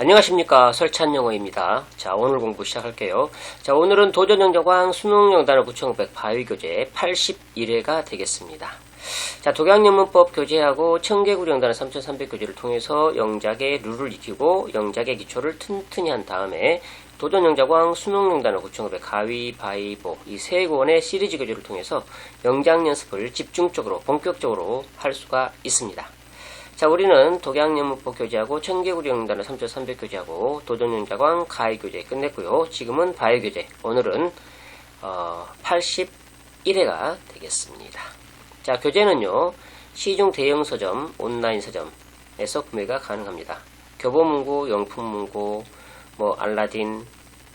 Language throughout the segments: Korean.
안녕하십니까 설찬 영어입니다. 자 오늘 공부 시작할게요. 자 오늘은 도전영저광 수능영단어 9500 바위교재 81회가 되겠습니다. 자 독양영문법 교재하고 청개구리 영단어 3300 교재를 통해서 영작의 룰을 익히고 영작의 기초를 튼튼히 한 다음에 도전 영자광 수능 영단어 9500 가위바위보 이 세 권의 시리즈 교재를 통해서 영작 연습을 집중적으로 본격적으로 할 수가 있습니다. 자, 우리는 독양연문법 교재하고 청개구리 영단어 3.300 교재하고 도전영자광 가위 교재 끝냈고요. 지금은 바위 교재. 오늘은 어, 81회가 되겠습니다. 자, 교재는요. 시중 대형 서점, 온라인 서점에서 구매가 가능합니다. 교보문고, 영품문고, 뭐 알라딘,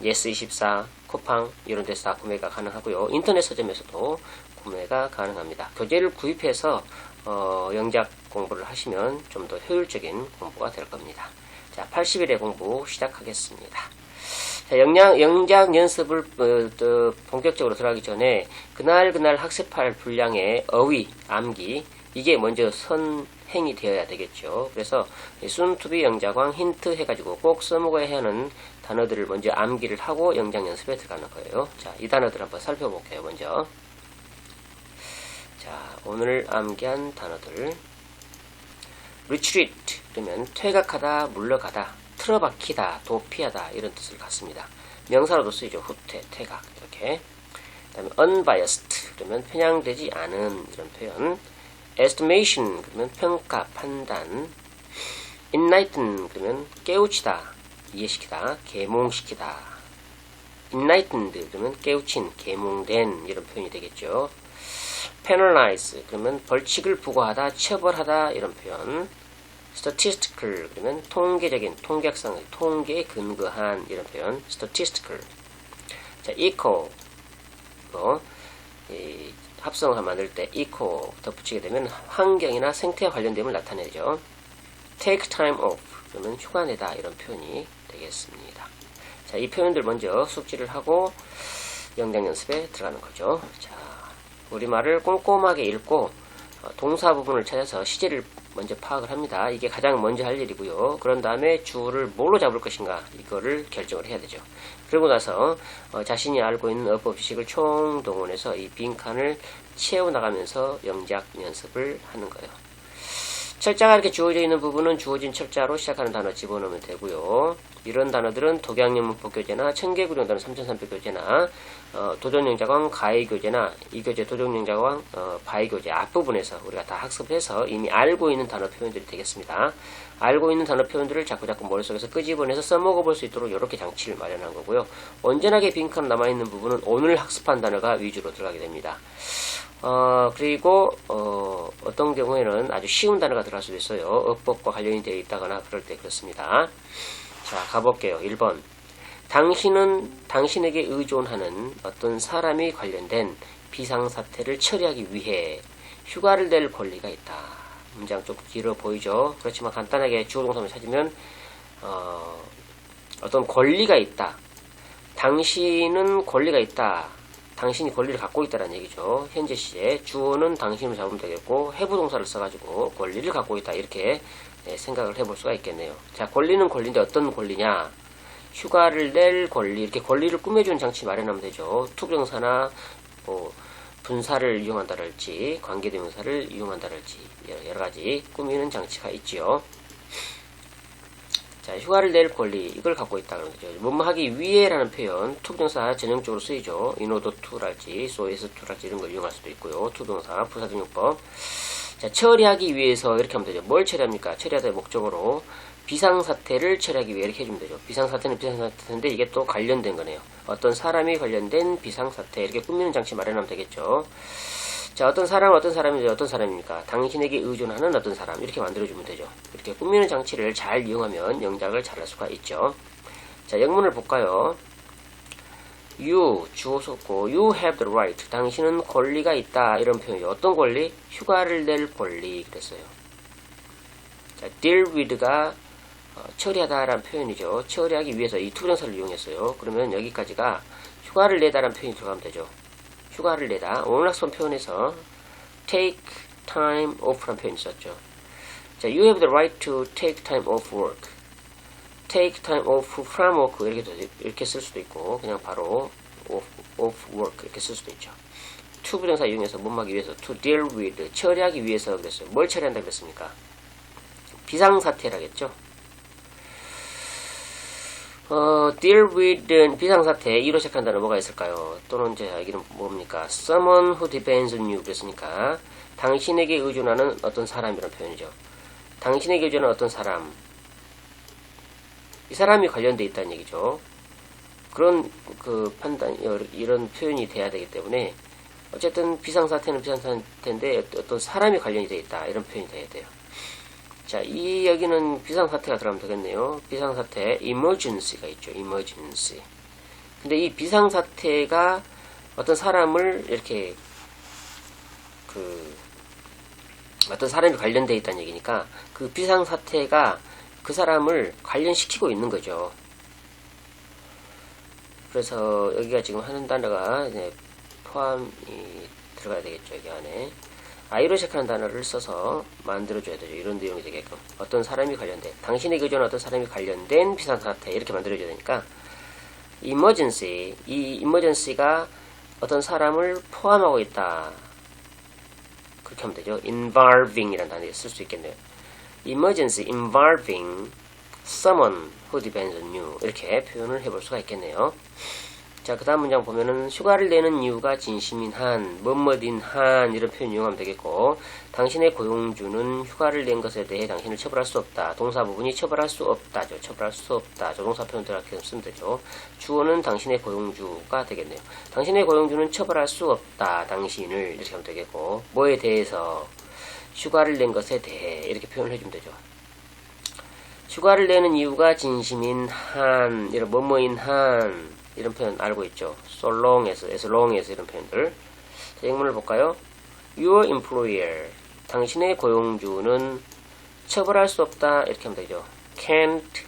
예스24, 쿠팡 이런 데서 다 구매가 가능하고요. 인터넷 서점에서도 구매가 가능합니다. 교재를 구입해서 어, 영작 공부를 하시면 좀 더 효율적인 공부가 될 겁니다. 자, 80일의 공부 시작하겠습니다. 자, 영양, 영작 연습을 어, 또 본격적으로 들어가기 전에 그날 그날 학습할 분량의 어휘, 암기 이게 먼저 선행이 되어야 되겠죠. 그래서 순투비 영자광 힌트 해가지고 꼭 써먹어야 하는 단어들을 먼저 암기를 하고 영작 연습에 들어가는 거예요. 자, 이 단어들 한번 살펴볼게요. 먼저. 자, 오늘 암기한 단어들. Retreat 그러면 퇴각하다, 물러가다, 틀어박히다, 도피하다 이런 뜻을 갖습니다. 명사로도 쓰이죠. 후퇴, 퇴각 이렇게. 그다음에 unbiased 그러면 편향되지 않은 이런 표현. estimation 그러면 평가, 판단. enlighten 그러면 깨우치다, 이해시키다, 계몽시키다. enlightened 그러면 깨우친, 계몽된 이런 표현이 되겠죠. Penalize 그러면 벌칙을 부과하다, 처벌하다 이런 표현. statistical 그러면 통계적인, 통계학상, 통계에 근거한 이런 표현. statistical. 자, eco 어, 이 합성을 만들 때 eco 덧붙이게 되면 환경이나 생태와 관련됨을 나타내죠. take time off 그러면 휴가 내다 이런 표현이 되겠습니다. 자, 이 표현들 먼저 숙지를 하고 영장 연습에 들어가는 거죠. 자, 우리말을 꼼꼼하게 읽고 어, 동사 부분을 찾아서 시제를 먼저 파악을 합니다. 이게 가장 먼저 할 일이고요. 그런 다음에 주어를 뭘로 잡을 것인가 이거를 결정을 해야 되죠. 그러고 나서 어, 자신이 알고 있는 어법 지식을 총동원해서 이 빈칸을 채워나가면서 영작 연습을 하는 거예요. 철자가 이렇게 주어져 있는 부분은 주어진 철자로 시작하는 단어 집어넣으면 되고요. 이런 단어들은 독양연문법 교재나 청개구령단 3300 교재나 어, 도전영자광 가해 교재나 이 교재 도전영자광 어, 바위 교재 앞부분에서 우리가 다 학습해서 이미 알고 있는 단어 표현들이 되겠습니다. 알고 있는 단어 표현들을 자꾸자꾸 머릿속에서 끄집어내서 써먹어 볼 수 있도록 이렇게 장치를 마련한 거고요. 온전하게 빈칸 남아있는 부분은 오늘 학습한 단어가 위주로 들어가게 됩니다. 어, 그리고, 어, 어떤 경우에는 아주 쉬운 단어가 들어갈 수도 있어요. 어법과 관련이 되어 있다거나 그럴 때 그렇습니다. 자, 가볼게요. 1번. 당신은 당신에게 의존하는 어떤 사람이 관련된 비상사태를 처리하기 위해 휴가를 낼 권리가 있다. 문장 좀 길어 보이죠? 그렇지만 간단하게 주어동사만 찾으면, 어, 어떤 권리가 있다. 당신은 권리가 있다. 당신이 권리를 갖고 있다는 얘기죠. 현재 시제 주어는 당신을 잡으면 되겠고 해부 동사를 써가지고 권리를 갖고 있다 이렇게 네, 생각을 해볼 수가 있겠네요. 자 권리는 권리인데 어떤 권리냐? 휴가를 낼 권리 이렇게 권리를 꾸며주는 장치 마련하면 되죠. 투병사나 뭐 분사를 이용한다랄지 관계대명사를 이용한다랄지 여러 가지 꾸미는 장치가 있지요. 자, 휴가를 낼 권리, 이걸 갖고 있다 그런 거죠. 뭐뭐 하기 위해라는 표현, 투병사 전형적으로 쓰이죠. 인오도 투랄지, 소에스 투랄지 이런 걸 이용할 수도 있고요. 투병사, 부사등용법. 자, 처리하기 위해서 이렇게 하면 되죠. 뭘 처리합니까? 처리하다의 목적으로 비상사태를 처리하기 위해 이렇게 해주면 되죠. 비상사태는 비상사태인데 이게 또 관련된 거네요. 어떤 사람이 관련된 비상사태, 이렇게 꾸미는 장치 마련하면 되겠죠. 자, 어떤 사람은 어떤 사람이 어떤 사람입니까? 당신에게 의존하는 어떤 사람 이렇게 만들어주면 되죠. 이렇게 꾸미는 장치를 잘 이용하면 영작을 잘 할 수가 있죠. 자, 영문을 볼까요? You 주어 썼고 You have the right. 당신은 권리가 있다 이런 표현이죠. 어떤 권리? 휴가를 낼 권리 그랬어요. 자, deal with가 어, 처리하다라는 표현이죠. 처리하기 위해서 이 투정사를 이용했어요. 그러면 여기까지가 휴가를 내다라는 표현이 들어가면 되죠. 휴가를 내다. 학습 표현에서 take time off라는 표현이 있었죠. 자, you have the right to take time off work. take time off from work 이렇게 도- 이렇게 쓸 수도 있고 그냥 바로 off, off work 이렇게 쓸 수도 있죠. to 부정사 이용해서 못막기 위해서 to deal with 처리하기 위해서 그랬어요. 뭘 처리한다 그랬습니까? 비상사태라겠죠. 어, deal with 비상사태 이로 시작한 단어 뭐가 있을까요? 또는 이제 여기는 뭡니까? someone who depends on you 그랬으니까 당신에게 의존하는 어떤 사람이라는 표현이죠. 당신에게 의존하는 어떤 사람 이 사람이 관련돼 있다는 얘기죠. 그런 그 판단 이런- 이런 표현이 돼야 되기 때문에 어쨌든 비상사태는 비상사태인데 어떤 사람이 관련이 돼 있다 이런 표현이 돼야 돼요. 자, 이 여기는 비상사태가 들어가면 되겠네요. 비상사태 emergency가 있죠. emergency. 근데 이 비상사태가 어떤 사람을 이렇게 그 어떤 사람이 관련돼 있다는 얘기니까 그 비상사태가 그 사람을 관련시키고 있는 거죠. 그래서 여기가 지금 하는 단어가 포함이 들어가야 되겠죠. 여기 안에. 아이로 시작하는 단어를 써서 만들어줘야 되죠. 이런 내용이 되게끔. 어떤 사람이 관련된, 당신에게 의존한 어떤 사람이 관련된 비상 사태, 이렇게 만들어줘야 되니까, emergency, 이 emergency가 어떤 사람을 포함하고 있다. 그렇게 하면 되죠. involving 이라는 단어를 쓸수 있겠네요. emergency involving someone who depends on you. 이렇게 표현을 해볼 수가 있겠네요. 자, 그 다음 문장 보면은 휴가를 내는 이유가 진심인 한, 뭐뭐인 한 이런 표현 이용하면 되겠고 당신의 고용주는 휴가를 낸 것에 대해 당신을 처벌할 수 없다. 동사 부분이 처벌할 수 없다죠. 처벌할 수 없다. 조동사 표현 들어가게 쓰면 되죠. 주어는 당신의 고용주가 되겠네요. 당신의 고용주는 처벌할 수 없다. 당신을 이렇게 하면 되겠고 뭐에 대해서 휴가를 낸 것에 대해 이렇게 표현을 해주면 되죠. 휴가를 내는 이유가 진심인 한, 이런 뭐뭐인 한, 이런 표현 알고 있죠. so long에서, as long에서 이런 표현들. 자,英문을 볼까요? Your employer, 당신의 고용주는 처벌할 수 없다. 이렇게 하면 되죠. can't,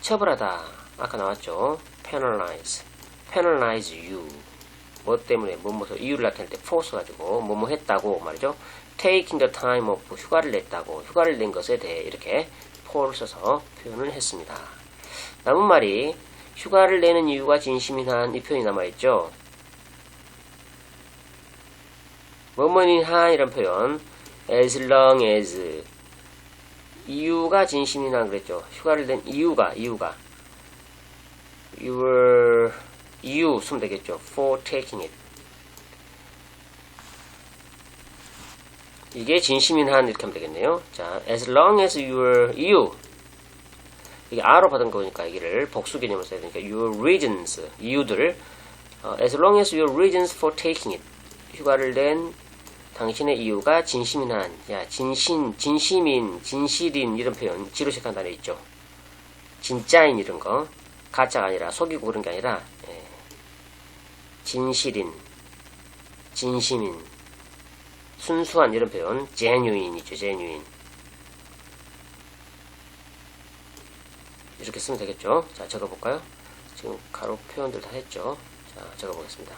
처벌하다. 아까 나왔죠. penalize, penalize you. 뭐 때문에, 뭐뭐서 이유를 나타낼 때 force 가지고, 뭐뭐 했다고 말이죠. taking the time off, 휴가를 냈다고, 휴가를 낸 것에 대해 이렇게 for를 써서 표현을 했습니다. 남은 말이 휴가를 내는 이유가 진심인 한이 표현이 남아있죠. 뭐뭐인 한 이런 표현 as long as 이유가 진심인 한 그랬죠. 휴가를 낸 이유가 이유가 your 이유 쓰면 되겠죠. for taking it 이게 진심인 한 이렇게 하면 되겠네요. 자, as long as your 이유 이게 R로 받은 거니까 여기를 복수 개념을 써야 되니까 your reasons 이유들 어, as long as your reasons for taking it 휴가를 낸 당신의 이유가 진심인 한, 야 진심, 진심인, 진실인 이런 표현 시작한 단어 있죠. 진짜인 이런 거 가짜가 아니라 속이고 그런 게 아니라 예, 진실인, 진심인, 순수한 이런 표현 genuine이죠, genuine. 이렇게 쓰면 되겠죠. 자, 적어볼까요? 지금 가로 표현들 다 했죠. 자, 적어보겠습니다.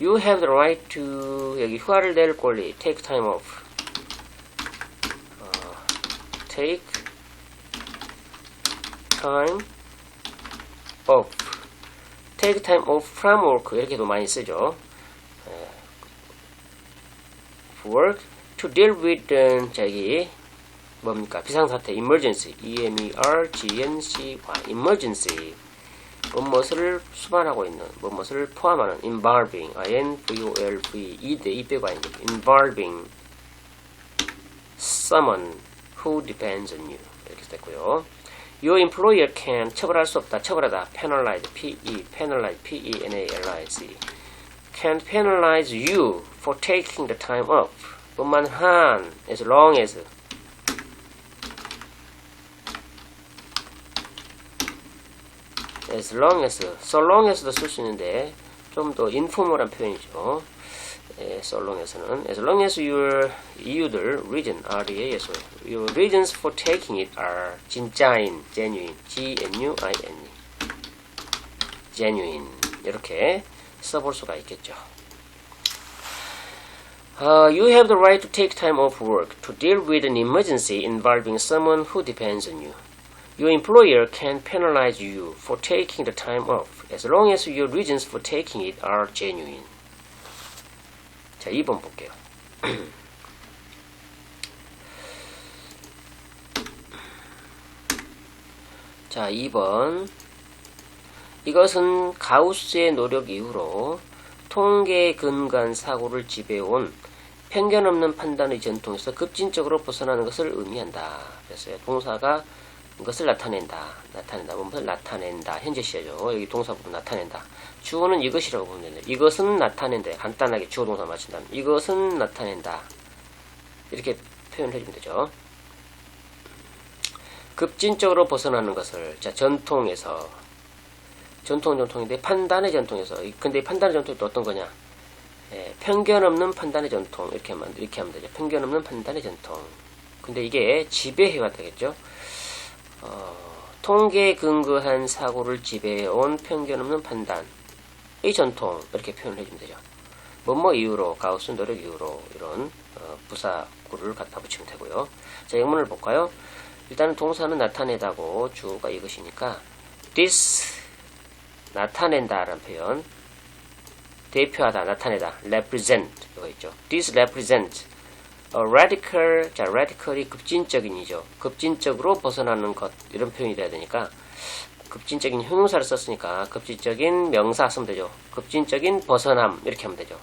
You have the right to 여기 휴가를 낼 권리 take time off 어, take time off take time off from work 이렇게도 많이 쓰죠. 에, work to deal with uh, 저기 뭡니까 비상사태 emergency e m e r g n c y emergency 무엇을 수반하고 있는 무엇을 포함하는 involving i n v o l v 이대 이 빼고 아닙니다 involving someone who depends on you 이렇게 됐고요 your employer can 처벌할 수 없다 처벌하다 penalize p e penalize p e n a l i z can penalize you for taking the time off 뿐만 한 as long as as long as, so long as도 쓸 수 있는데 좀 더 인포멀한 표현이죠. 예, so long as는 as long as your 이유들 reason R-E-A-S your reasons for taking it are 진짜인 genuine G-N-U-I-N-E genuine 이렇게 써볼 수가 있겠죠. Uh, you have the right to take time off work to deal with an emergency involving someone who depends on you. Your employer can penalize you for taking the time off as long as your reasons for taking it are genuine. 자, 2번 볼게요. 자, 2번. 이것은 가우스의 노력 이후로 통계에 근거한 사고를 지배해온 편견 없는 판단의 전통에서 급진적으로 벗어나는 것을 의미한다. 그랬어요. 동사가 이 것을 나타낸다. 나타낸다. 뭐를 나타낸다. 현재 시제죠. 여기 동사 부분 나타낸다. 주어는 이것이라고 보면 되는데 이것은 나타낸다. 간단하게 주어 동사 맞춘다면 이것은 나타낸다. 이렇게 표현해 주면 되죠. 급진적으로 벗어나는 것을 자 전통에서 전통 전통인데 판단의 전통에서 이- 근데 이 판단의 전통이 또 어떤 거냐? 예, 편견 없는 판단의 전통 이렇게 하면 이렇게 하면 되죠. 편견 없는 판단의 전통. 근데 이게 지배해야 되겠죠. 어, 통계에 근거한 사고를 지배해온 편견 없는 판단의 전통 이렇게 표현해 주면 되죠. 뭐뭐 이유로 가우스 노력 이유로 이런 어, 부사구를 갖다 붙이면 되고요. 자 영문을 볼까요? 일단은 동사는 나타내다고 주어가 이것이니까 this 나타낸다라는 표현 대표하다 나타내다 represent 이거 있죠. this represent a radical 자 radical이 급진적인이죠. 급진적으로 벗어나는 것 이런 표현이 돼야 되니까 급진적인 형용사를 썼으니까 급진적인 명사 쓰면 되죠. 급진적인 벗어남 이렇게 하면 되죠.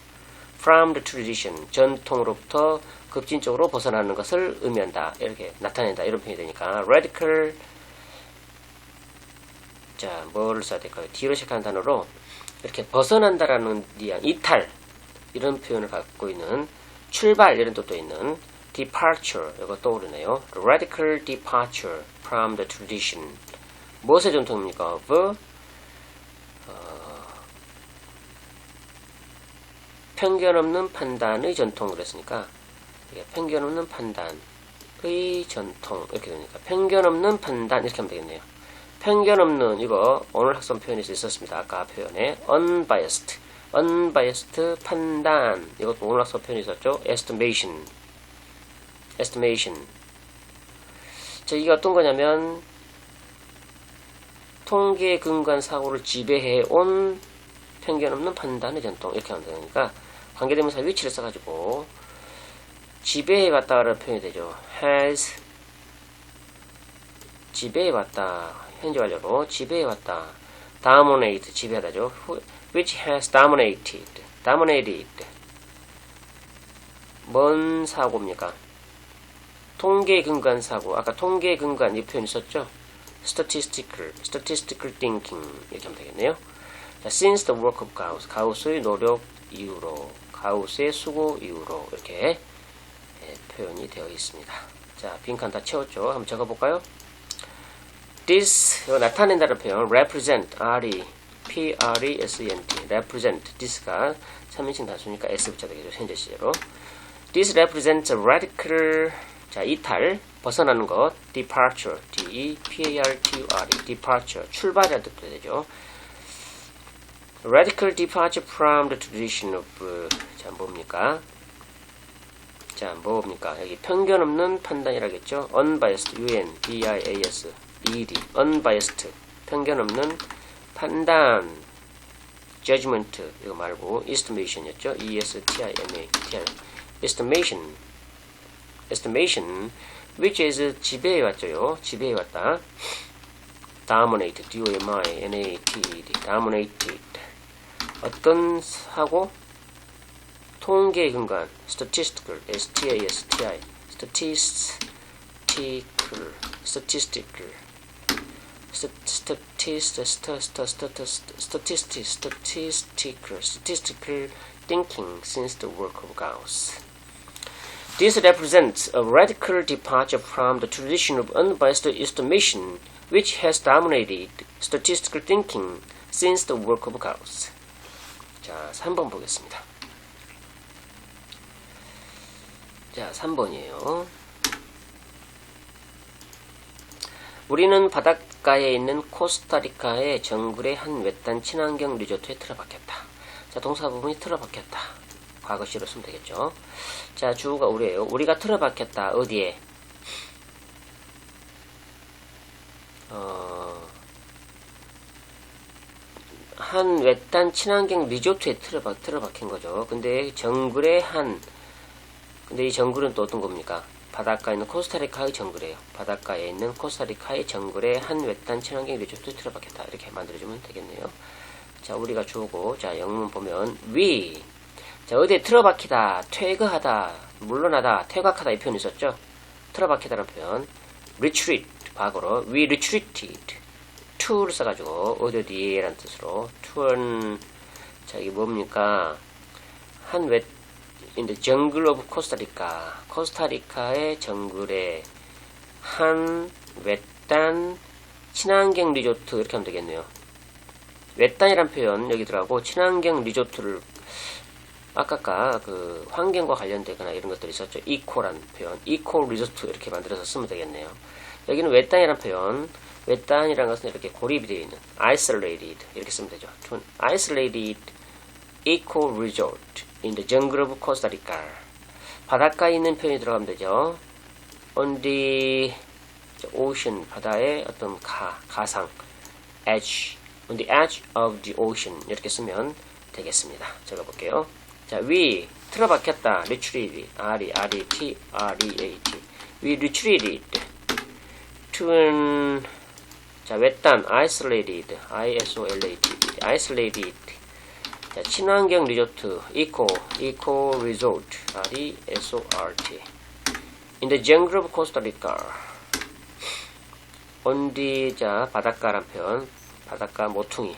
from the tradition 전통으로부터 급진적으로 벗어나는 것을 의미한다 이렇게 나타낸다 이런 표현이 되니까 radical 자 뭐를 써야 될까요? 뒤로 시작하는 단어로 이렇게 벗어난다라는 이탈 이런 표현을 갖고 있는 출발 이런 뜻도 있는 departure 이거 떠오르네요. radical departure from the tradition 무엇의 전통입니까? of 어, 편견 없는 판단의 전통 그랬으니까 편견 없는 판단의 전통 이렇게 되니까 편견 없는 판단 이렇게 하면 되겠네요. 편견 없는 이거 오늘 학습 표현에서 있었습니다. 아까 표현에 unbiased, unbiased 판단 이것도 오늘 학습 표현이 있었죠. estimation, estimation. 자 이게 어떤 거냐면 통계에 근거한 사고를 지배해 온 편견 없는 판단의 전통 이렇게 하면 되니까 관계대명사 위치를 써가지고 지배해 왔다라는 표현이 되죠. has 지배해 왔다. 현재 완료로 지배해 왔다. dominate 지배하다죠. Which has dominated. dominated. 뭔 사고입니까? 통계에 근거한 사고. 아까 통계에 근거한 이 표현 있었죠? statistical, statistical thinking 이렇게 하면 되겠네요. 자, since the work of Gauss, 가우스의 노력 이후로, 가우스의 수고 이후로 이렇게 예, 표현이 되어 있습니다. 자, 빈칸 다 채웠죠? 한번 적어볼까요? This 나타낸다는 표현 represent, R-E, P-R-E-S-E-N-T, represent, this가 3인칭 단수니까 S 붙여야 되겠죠? 현재 시제로. This represents a radical 자 이탈 벗어나는 것 departure D-E-P-A-R-T-U-R-E departure 출발이라는 뜻도 되죠. radical departure from the tradition of 자 뭡니까? 자 뭡니까? 여기 편견 없는 판단이라겠죠. unbiased U-N B-I-A-S E-D unbiased 편견 없는 판단 judgment 이거 말고 estimation이었죠. E-S-T-I-M-A-T-I estimation estimation which is 지배해 왔죠요. 지배해 왔다. dominate D-O-M-I-N-A-T-E-D dominated 어떤 사고 통계에 근거한 statistical S-T-A-S-T-I statistical statistical statistical statistical statistical statistical thinking since the work of Gauss. This represents a radical departure from the tradition of unbiased estimation which has dominated statistical thinking since the work of Gauss. 자, 3번 보겠습니다. 자, 3번이에요. 우리는 바닷 가에 있는 코스타리카의 정글의 한 외딴 친환경 리조트에 틀어박혔다. 자, 동사 부분이 틀어박혔다. 과거시로 쓰면 되겠죠. 자, 주어가 우리예요. 우리가 틀어박혔다. 어디에? 어, 한 외딴 친환경 리조트에 틀어박, 틀어박힌 거죠. 근데 정글의 한, 근데 이 정글은 또 어떤 겁니까? 바닷가에 있는 코스타리카의 정글이에요. 바닷가에 있는 코스타리카의 정글에 한 외딴 친환경 리조트에 틀어박혔다. 이렇게 만들어주면 되겠네요. 자, 우리가 주고, 자, 영문 보면, we. 자, 어디에 틀어박히다, 퇴거하다, 물러나다, 퇴각하다 이 표현이 있었죠? 틀어박히다라는 표현. retreat, 과거로. we retreated. to를 써가지고, 어디 어디에라는 뜻으로. to는, 자, 이게 뭡니까? 한 외, in the jungle of Costa Rica. 코스타리카의 정글에 한 외딴 친환경 리조트 이렇게 하면 되겠네요. 외딴이란 표현 여기 들어가고 친환경 리조트를 아까까 그 환경과 관련되거나 이런 것들이 있었죠. 이코란 표현, 이코 리조트 이렇게 만들어서 쓰면 되겠네요. 여기는 외딴이란 표현, 외딴이라는 것은 이렇게 고립이 되어 있는 isolated 이렇게 쓰면 되죠. isolated eco resort in the jungle of Costa Rica. 바닷가에 있는 표현이 들어가면 되죠. on the ocean 바다의 어떤 가 가상 edge on the edge of the ocean 이렇게 쓰면 되겠습니다. 제가 볼게요. 자, we 틀어박혔다. retreat r e r e t r e a t we retreated to an 자, 외딴 isolated i s o l a t isolated 자, 친환경 리조트 eco eco resort r e s o r t in the jungle of Costa Rica on the 자 바닷가란 표현 바닷가 모퉁이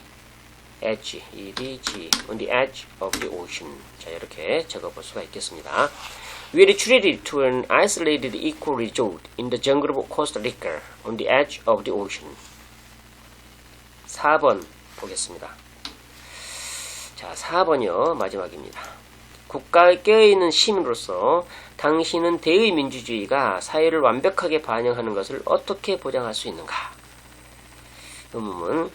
edge edg on the edge of the ocean 자 이렇게 적어볼 수가 있겠습니다. We retreated to an isolated eco resort in the jungle of Costa Rica on the edge of the ocean. 4번 보겠습니다. 자, 4번이요. 마지막입니다. 국가에 껴있는 시민으로서 당신은 대의 민주주의가 사회를 완벽하게 반영하는 것을 어떻게 보장할 수 있는가? 의문문.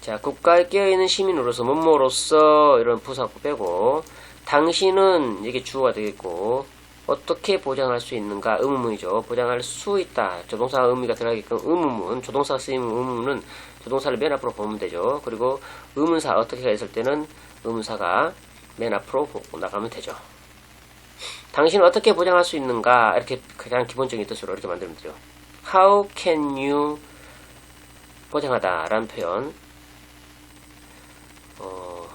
자, 국가에 껴있는 시민으로서 뭐뭐로서 이런 부사구 빼고 당신은 이게 주어가 되겠고 어떻게 보장할 수 있는가 의문문이죠. 보장할 수 있다. 조동사 의미가 들어가게끔 의문문, 조동사 쓰임 의문문은 조동사를 맨 앞으로 보면 되죠. 그리고 의문사 어떻게가 있을 때는 의문사가 맨 앞으로 보고 나가면 되죠. 당신은 어떻게 보장할 수 있는가 이렇게 가장 기본적인 뜻으로 이렇게 만들면 되죠. How can you 보장하다 라는 표현 어,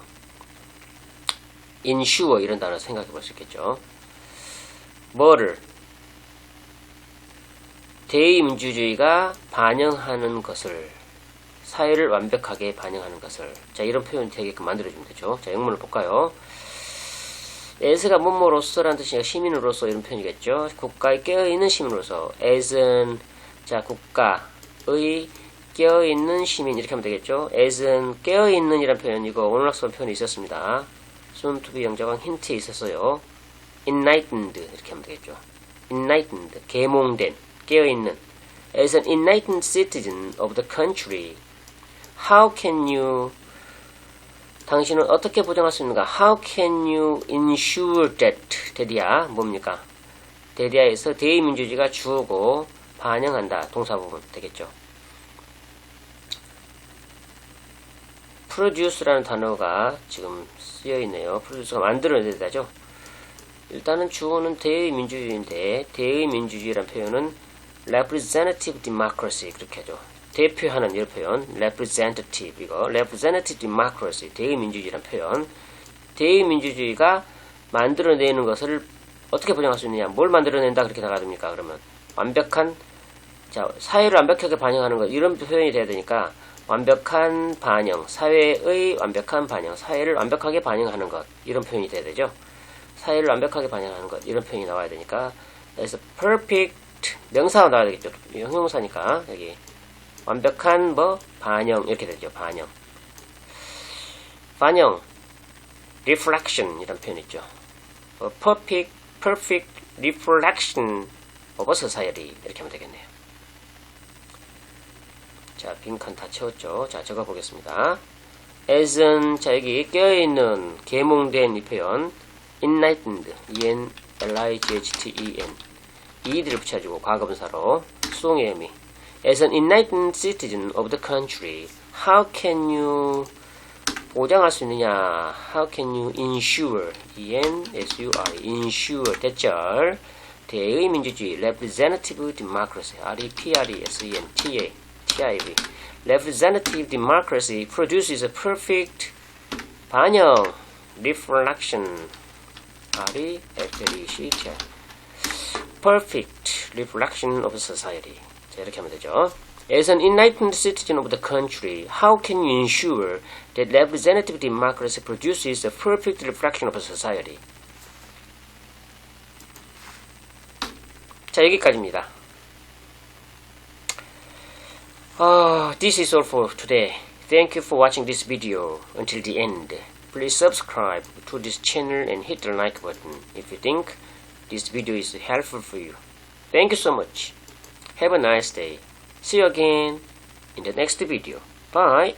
ensure 이런 단어 생각해 볼 수 있겠죠. 뭐를 대의민주주의가 반영하는 것을 사회를 완벽하게 반영하는 것을 자 이런 표현 되게끔 만들어주면 되죠. 자 영문을 볼까요? as가 뭐뭐로서라는 뜻이니까 시민으로서 이런 표현이겠죠. 국가에 껴있는 시민으로서 as는 자 국가의 껴있는 시민 이렇게 하면 되겠죠. as는 깨어있는 이란 표현 이거 오늘 학습 표현이 있었습니다. be 영자광 힌트에 있었어요. enlightened 이렇게 하면 되겠죠. enlightened 계몽된 깨어있는 as an enlightened citizen of the country how can you 당신은 어떻게 보장할 수 있는가? How can you ensure that? 대디아 뭡니까? 대디아에서 대의민주주의가 주어고 반영한다. 동사 부분 되겠죠. produce라는 단어가 지금 쓰여 있네요. produce가 만들어내다죠. 일단은 주어는 대의민주주의인데 대의민주주의라는 표현은 representative democracy 그렇게 하죠. 대표하는 이런 표현 representative. 이거 representative democracy 대의민주주의라는 표현. 대의민주주의가 만들어내는 것을 어떻게 보장할 수 있느냐 뭘 만들어낸다 그렇게 나가됩니까? 그러면 완벽한 자 사회를 완벽하게 반영하는 것 이런 표현이 돼야 되니까 완벽한 반영 사회의 완벽한 반영 사회를 완벽하게 반영하는 것 이런 표현이 돼야 되죠? 사회를 완벽하게 반영하는 것 이런 표현이 나와야 되니까. 그래서 perfect 명사가 나와야 되겠죠. 형용사니까 여기 완벽한 뭐 반영 이렇게 되죠. 반영. 반영. reflection 이런 표현 있죠. 어, perfect perfect reflection of society. 이렇게 하면 되겠네요. 자 빈칸 다 채웠죠. 자 적어 보겠습니다. as은 자 여기 껴있는 계몽된 이 표현. enlightened e n l i g h t e n. ed를 붙여주고 과거분사로 수동의 의미. As an enlightened citizen of the country, how can you 보장할 수 있느냐? How can you ensure? E-N-S-U-R ensure 대절 대의 민주주의 representative democracy R-E-P-R-E-S-E-N-T-A T-I-V representative democracy produces a perfect 반영 reflection R-E-F-L-E-C-T-I perfect reflection of society 자 이렇게 하면 되죠 As an enlightened citizen of the country, how can you ensure that representative democracy produces a perfect reflection of society? 자, 여기까지입니다. Uh, this is all for today. Thank you for watching this video until the end. Please subscribe to this channel and hit the like button if you think this video is helpful for you. Thank you so much. Have a nice day. See you again in the next video. Bye.